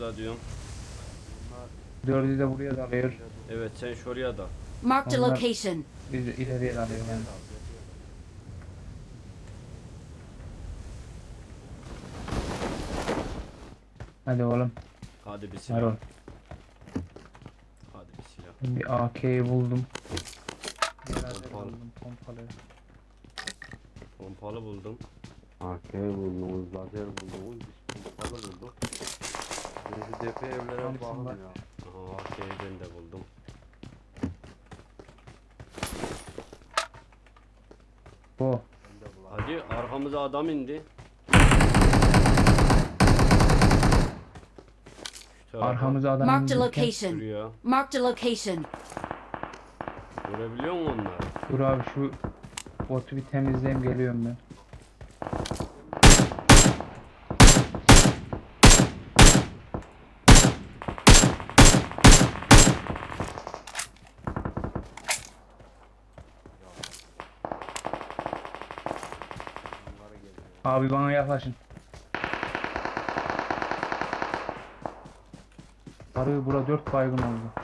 Da diyorum. Dördü de buraya dalıyor. Evet sen şuraya da. Marked a Onlar- location. Biz de ileriye dalıyor yani. Hadi oğlum. Hadi bir silah. ol. Hadi bir silah. Bir AK'yi buldum. AK'yi Pompalı. buldum. Pompalı. Pompalı buldum. AK buldunuz, lazer buldunuz, biz pompalı bulduk. Şu depo evlere Hangisini bakın bak? ya. Aha ben de buldum. Bu. Ben de bulalım. Hadi arkamıza adam indi. Şu tarafa Arkamıza adam Marked a indirken- location. Şuraya. Marked a location. Görebiliyor musun onları? Dur abi şu botu bir temizleyeyim geliyorum ben. Bunları geliyor. Abi bana yaklaşın. Sarı bura dört baygın oldu.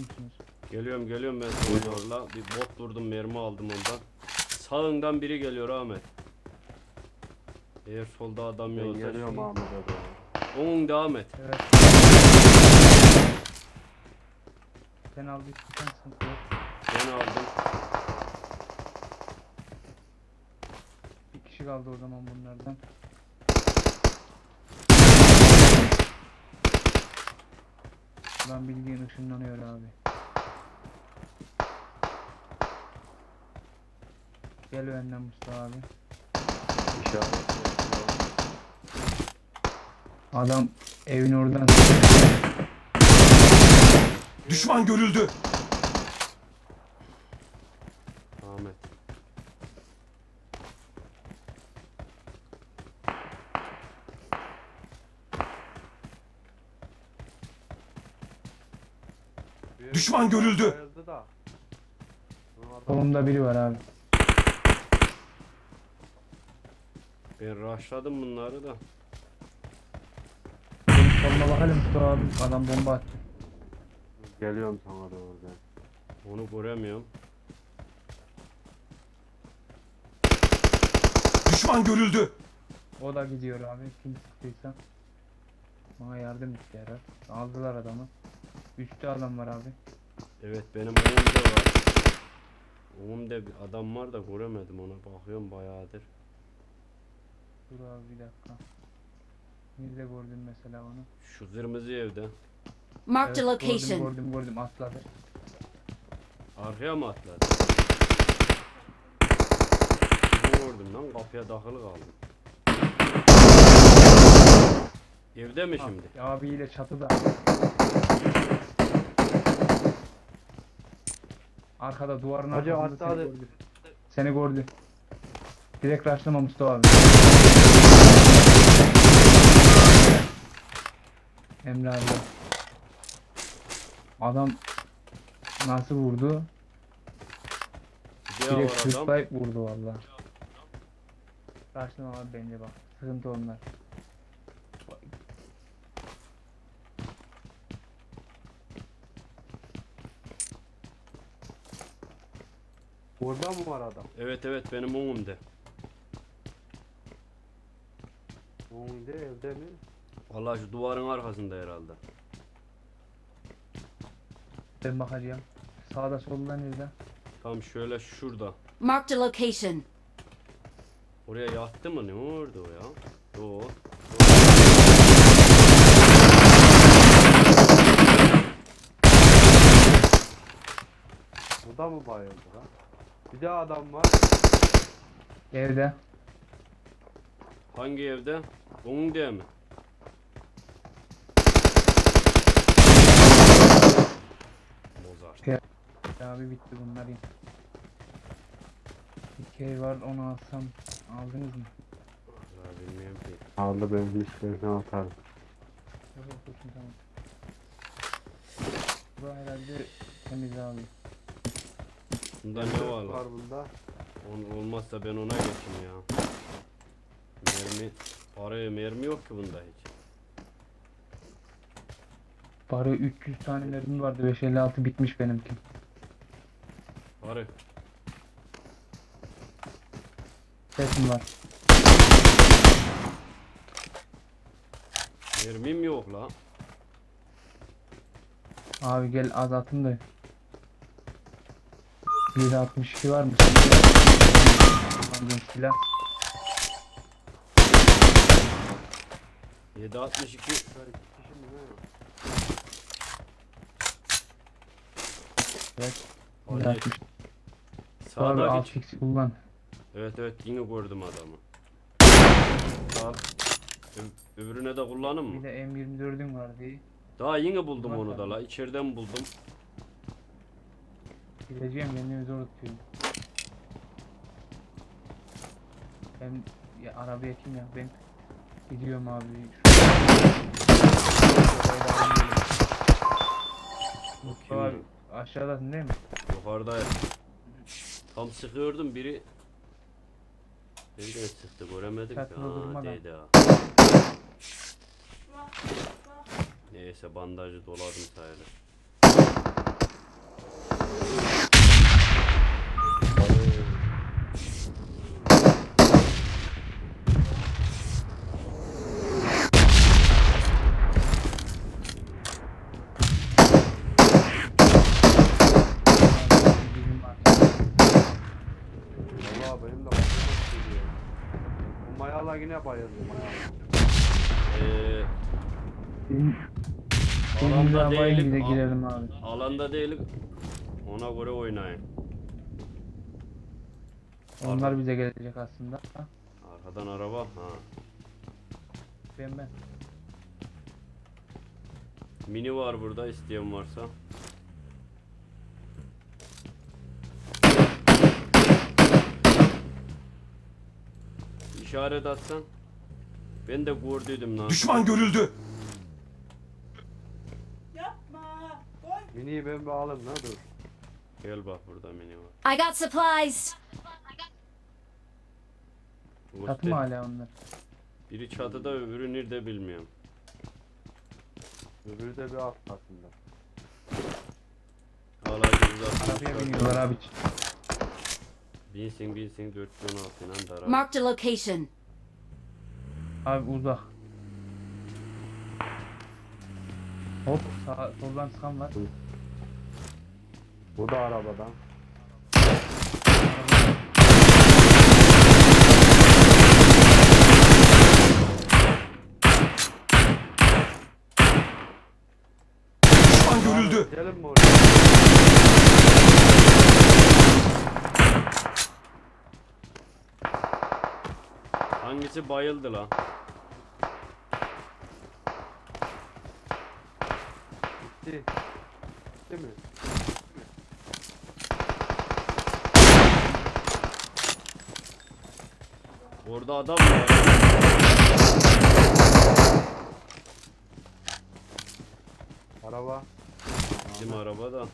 Musunuz? Geliyorum geliyorum ben sana zorla. Bir bot vurdum mermi aldım ondan. Sağından biri geliyor Ahmet. Eğer solda adam Ben yoksa geliyorum Ahmet'e doğru. Onun devam et. Evet. Sen aldıysan sıkıntı yok. Ben aldım. Bir kişi kaldı o zaman bunlardan. Lan bildiğin ışınlanıyor abi. Gel benden Mustafa abi. İşaret Adam evin oradan Düşman görüldü. Düşman görüldü. bayıldı da. Biri var abi. Ben rushladım bunları da. Benim bakalım Mustafa abi. Adam bomba attı. Geliyorum sana doğru ben. Onu göremiyorum. Düşman görüldü. O da gidiyor abi. Kim sıktıysa. Bana yardım etti herhalde. Aldılar adamı. Üçte adam var abi. Evet benim önümde var. Önümde bir adam var da göremedim ona. Bakıyorum bayağıdır. Dur abi bir dakika. Nerede gördün mesela onu? Şu kırmızı evde. Marked a location. Gördüm gördüm gördüm atladı. Arkaya mı atladı? Gördüm lan kapıya takılı kaldım. Evde mi şimdi? Ah, abiyle çatıda. Arkada duvarın Hacı, arkasında hatta seni gördü. Seni gördü. Direkt rushlama Mustafa abi. Emre abi. Adam nasıl vurdu? Bir Direkt var adam. vurdu valla. Rushlama abi bence bak. Sıkıntı onlar. Burada mı var adam? Evet evet benim önümde. Önünde evde mi? Vallahi şu duvarın arkasında herhalde. Ben bakacağım. Sağda solda nerede? Tam şöyle şurada. Marked a location. Oraya yattı mı? Ne oldu o ya? Yo. Burada mı bayıldı lan? Bir daha adam var. Evde. Hangi evde? Önünde mi? Mozart. Abi bitti bunlar. AK var onu alsam aldınız mı? Vallahi bilmiyorum ki. Aldı ben bir işlerine atarım. Yok yok dursun tamam. Bu herhalde temiz abi. Bunda ne var lan? Var bunda. On, olmazsa ben ona geçeyim ya. Mermi, paraya mermi yok ki bunda hiç. Bari 300 tane mermi vardı 556 bitmiş benimki. Arı. Sesim var. Mermim yok la. Abi gel az atın da. 162 var mı? Silah. 762 Evet. Hadi. 160. Abi Sağdaki 6x kullan. Evet evet yine gördüm adamı. Sağ. Ö- öbürüne de kullanım Bir mı? de M24'ün vardı. Daha yine buldum Bak onu da abi. la. İçeriden buldum. Gideceğim kendimi zor tutuyorum. Ben ya arabaya kim ya ben gidiyorum abi. Mustafa abi aşağıdasın değil mi? Yukarıda tam sıkıyordum biri Nereden sıktı göremedim ki. Ha değdi ha. Neyse bandajı doladım sayılır. Bizim var. Valla benim de başıma geliyor. Bu mayala yine bayıldı. Ee, benim alanda değilim. bize a- girelim abi. Alanda değilim. Ona göre oynayın. Onlar bize gelecek aslında. Arkadan araba. Ha. Ben ben. Mini var burada isteyen varsa. İşaret atsan. Ben de gördüydüm lan. Düşman görüldü. Miniyi ben alayım ne dur. Gel bak burada mini var. I got supplies. Çatı mı hala onlar? Biri çatıda öbürü nerede bilmiyorum. Öbürü de bir alt katında. Hala güzel. Arabaya biniyorlar abi. Binsin binsin 416 inan da araba. Marked a location. Abi uzak. Hop sağ, soldan sıkan var. Bu da arabadan. Düşman görüldü. Gelin mi oraya? Hangisi bayıldı lan? Gitti. Gitti mi? Orada adam var. Araba. Bizim araba da.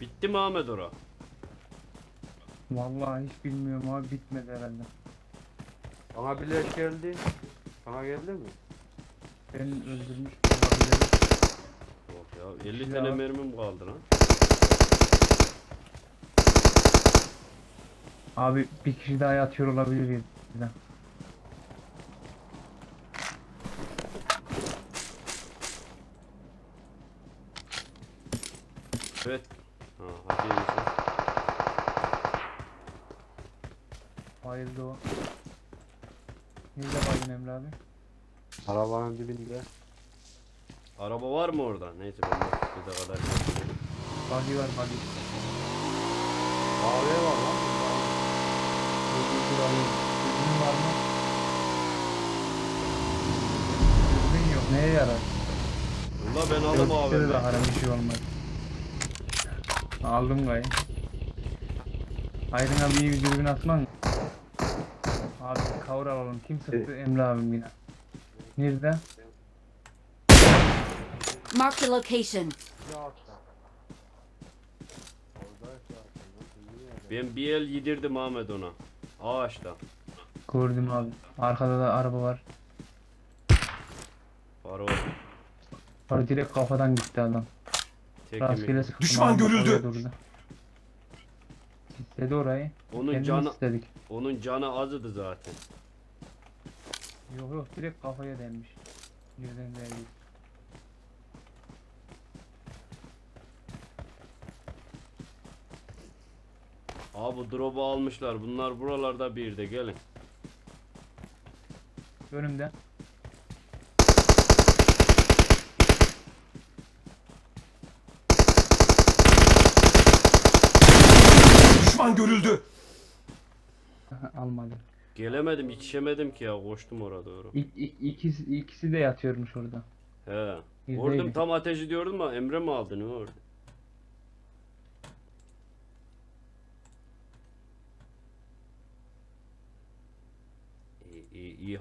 Bitti mi Ahmet ora? Vallahi hiç bilmiyorum abi bitmedi herhalde. Bana bilet geldi. Sana geldi mi? Ben öldürmüş olabilirim. Yok ya 50 Ya. tane mermim kaldı lan. Abi bir kişi daha yatıyor olabilir bizden. Evet. Ha hadi iyiymiş. Bayıldı o. Nerede baygın Emre abi? Arabanın dibinde. Araba var mı orada? Neyse ben bize kadar. Buggy var buggy. Kahve var lan. Dur abi. Düzgün var mı? Düzgün yok. Neye yarar? Valla ben aldım Yok, abi. ikide de haram bir şey olmaz. Aldım gayet. Aydın abi iyi bir dürbün atman mı? Abi kavur alalım. Kim sıktı? Emre abim yine. Nerede? Marked a location. Ben bir el yedirdim Ahmet ona. Ağaçta. Gördüm abi. Arkada da araba var. Var o. Sonra direkt kafadan gitti adam. Rastgele. Düşman abi, görüldü. oraya durdu. İstedi orayı. Onun Kendimiz canı istedik. onun canı azdı zaten. Yok yok direkt kafaya denmiş. Birden değil. Abi bu drop'u almışlar. Bunlar buralarda bir de gelin. Önümde. Düşman görüldü. Almadı. Gelemedim, yetişemedim ki ya. Koştum oraya doğru. İk, ik- ikisi, ikisi de yatıyormuş orada. He. Vurdum değildik. tam ateş ediyordum ama Emre mi aldı ne orada? İyi, iyi, iyi